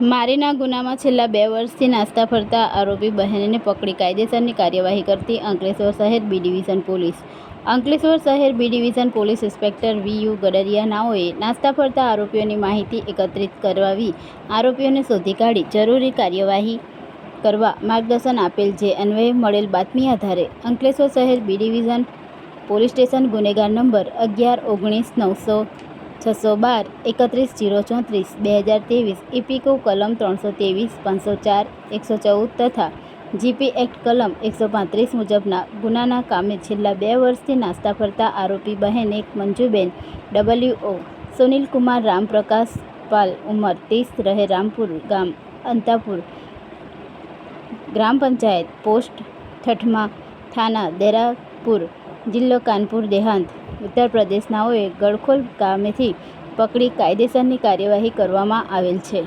Marina ગુનામાં છેલ્લા બે વર્ષથી નાસ્તા ફરતા આરોપી બહેનને પકડી કાયદેસરની કાર્યવાહી કરતી અંકલેશ્વર શહેર બી ડિવિઝન પોલીસ. અંકલેશ્વર શહેર B division police inspector V U Gadariya નાઓએ નાસ્તા ફરતા આરોપીઓની માહિતી એકત્રિત કરવાવી આરોપીઓને શોધી કાઢી જરૂરી કાર્યવાહી કરવા માર્ગદર્શન આપેલ જે અન્વયે મળેલ બાતમી આધારે અંકલેશ્વર શહેર બી ડિવિઝન પોલીસ સ્ટેશન ગુનેગાર નંબર અગિયાર ઓગણીસ નવસો છસો બાર, એકત્રીસ, જીરો ચોત્રીસ, બે હજાર ત્રેવીસ ઇપિકો કલમ ત્રણસો ત્રેવીસ, પાંચસો ચાર, એકસો ચૌદ તથા જીપી એક્ટ કલમ એકસો પાંત્રીસ મુજબના ગુનાના કામે છેલ્લા બે વર્ષથી નાસ્તા ફરતા આરોપી બહેન એક મંજુબેન ડબલ્યુ ઓ, સુનિલકુમાર રામપ્રકાશ પાલ ઉંમર ત્રીસ, રહે રામપુર ગામ, અંતાપુર ગ્રામ પંચાયત, પોસ્ટ, ઠઠમા, થાના, દેરાપુર જિલ્લો કાનપુર દેહાંત ઉત્તર પ્રદેશનાઓએ ગળખોલ ગામેથી પકડી કાયદેસરની કાર્યવાહી કરવામાં આવેલ છે.